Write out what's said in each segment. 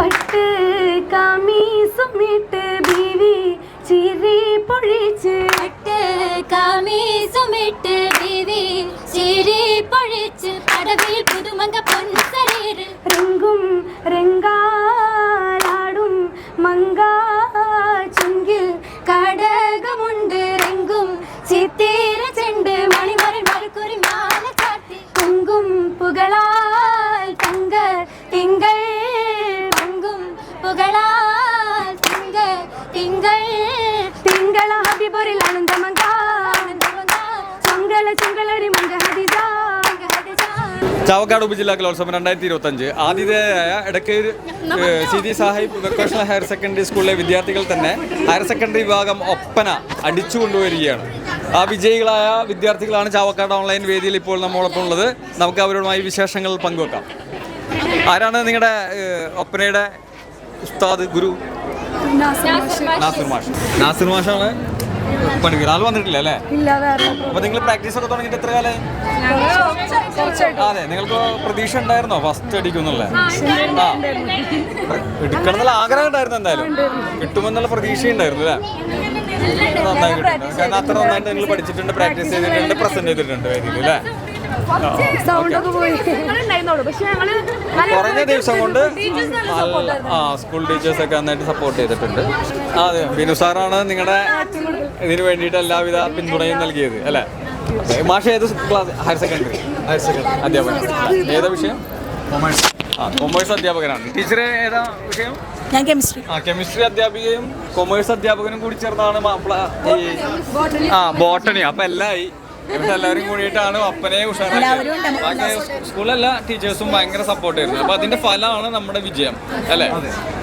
பட்டு கமீசுமிட்டு பீவி சிரி பொழிச்சு. பட்டு கமீசுமிட்டு பீவி சிரி பொழிச்சு. கடவில் புதுமங்க பொன் சரீர். ரெங்கும் ரெங்காலாடும் மங்கா തിങ്കൾ തിങ്കള ഹബിബൊരിൽ ആനന്ദമങ്ക ചാവക്കാട് ഉപജില്ലാ കലോത്സവം രണ്ടായിരത്തി ഇരുപത്തി അഞ്ച് ആതിഥേയരായ Edakkara C G Sahib vocational higher secondary സ്കൂളിലെ വിദ്യാർത്ഥികൾ തന്നെ ഹയർ സെക്കൻഡറി വിഭാഗം ഒപ്പന അടിച്ചു കൊണ്ടുവരികയാണ്. ആ വിജയികളായ വിദ്യാർത്ഥികളാണ് ചാവക്കാട് ഓൺലൈൻ വേദിയിൽ ഇപ്പോൾ നമ്മളൊപ്പം ഉള്ളത്. നമുക്ക് അവരുമായി വിശേഷങ്ങൾ പങ്കുവെക്കാം. ആരാണ് നിങ്ങളുടെ ഒപ്പനയുടെ ഉസ്താദ് ഗുരു. നാസിർ മാഷ്. നാസിർ മാഷാണ് പഠിക്കുന്നത് ആൾ വന്നിട്ടില്ല അല്ലേ? അപ്പൊ നിങ്ങൾ പ്രാക്ടീസ് ഒക്കെ തുടങ്ങിയിട്ട് എത്ര കാലം അതെ നിങ്ങൾക്ക് പ്രതീക്ഷ ഉണ്ടായിരുന്നോ ഫസ്റ്റ് അടിക്കുന്നുള്ള എടുക്കണം എന്നുള്ള ആഗ്രഹം ഉണ്ടായിരുന്നു എന്തായാലും. കിട്ടുമെന്നുള്ള പ്രതീക്ഷ ഉണ്ടായിരുന്നു അല്ലേ? നന്നായി കിട്ടുന്നുണ്ട് കാരണം അത്ര നന്നായിട്ട് നിങ്ങൾ പഠിച്ചിട്ടുണ്ട് പ്രാക്ടീസ് ചെയ്തിട്ടുണ്ട് പ്രസന്റ് ചെയ്തിട്ടുണ്ട് വേദിയിൽ അല്ലേ? സൗണ്ട് ഒക്കെ പോയി ഉണ്ടായിരുന്നുള്ളൂ പക്ഷെ ഞങ്ങൾ കുറഞ്ഞ ദിവസം കൊണ്ട്. ആ സ്കൂൾ ടീച്ചേഴ്സ് ഒക്കെ നന്നായിട്ട് സപ്പോർട്ട് ചെയ്തിട്ടുണ്ട്. അതെ ബിനു സാറാണ് നിങ്ങളുടെ ഇതിനു വേണ്ടിയിട്ട് എല്ലാവിധ പിന്തുണയും നൽകിയത് അല്ലേ? മാഷ ഏത് class higher secondary higher secondary അധ്യാപകൻ. ഏതാ വിഷയം? കൊമേഴ്സ്. ആ കൊമേഴ്സ് അധ്യാപകനാണ്. ടീച്ചറെ ഏതാ വിഷയം? ഞാൻ കെമിസ്ട്രി ആ കെമിസ്ട്രി അധ്യാപികയും കൊമേഴ്സ് അധ്യാപകനും കൂടി ചേർന്നാണ് ആ ബോട്ടണി അപ്പൊ എല്ലായി എന്നിട്ട് എല്ലാവരും കൂടിയിട്ടാണ് അപ്പനെ സ്കൂളല്ല ഉഷാറാക്കി സ്കൂളിലെല്ലാ ടീച്ചേഴ്സും ഭയങ്കര സപ്പോർട്ട് ആയിരുന്നു. അപ്പൊ അതിന്റെ ഫലമാണ് നമ്മുടെ വിജയം അല്ലേ?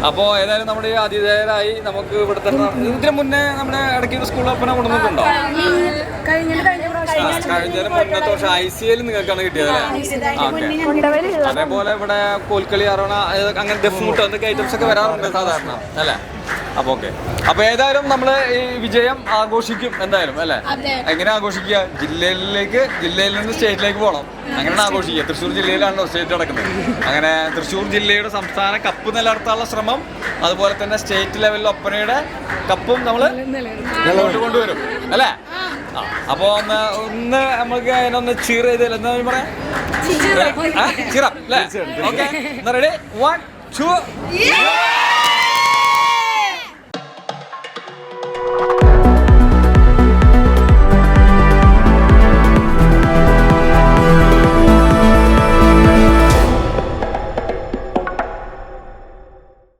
അപ്പോ ഏതായാലും നമ്മുടെ ഈ ആതിഥേയരായി നമുക്ക് ഇവിടെ തന്നെ ഇതിന് മുന്നേ നമ്മുടെ ഇടയ്ക്ക് സ്കൂൾ അപ്പനെ കൊണ്ടുവന്നിട്ടുണ്ടോ? കഴിഞ്ഞ കഴിഞ്ഞ കഴിഞ്ഞ മുന്നത്തെ വർഷം ഐ സി എൽ നിങ്ങൾക്കാണ് കിട്ടിയത് അതേപോലെ ഇവിടെ കോൽക്കളി അറോണ അങ്ങനെ ദഫ്മുട്ട് എന്തൊക്കെ ഐറ്റംസ് ഒക്കെ വരാറുണ്ട് സാധാരണ അല്ലേ? അപ്പൊ ഓക്കെ അപ്പൊ ഏതായാലും നമ്മൾ ഈ വിജയം ആഘോഷിക്കും എന്തായാലും അല്ലെ? എങ്ങനെ ആഘോഷിക്കുക? ജില്ലയിലേക്ക് ജില്ലയിൽ നിന്ന് സ്റ്റേറ്റിലേക്ക് പോകണം അങ്ങനെയാണ് ആഘോഷിക്കുക. തൃശ്ശൂർ ജില്ലയിലാണ് സ്റ്റേറ്റ് നടക്കുന്നത്. അങ്ങനെ തൃശ്ശൂർ ജില്ലയുടെ സംസ്ഥാന കപ്പ് നിലനിർത്താനുള്ള ശ്രമം അതുപോലെ തന്നെ സ്റ്റേറ്റ് ലെവലിൽ ഒപ്പനയുടെ കപ്പും നമ്മൾ മുന്നോട്ട് കൊണ്ടുവരും. അല്ലേ? അപ്പൊ ഒന്ന് ഒന്ന് നമുക്ക് അതിനൊന്ന് ചീർ ചെയ്ത് എന്താ പറയാ? ചിറം അല്ലേ? Okay ready one two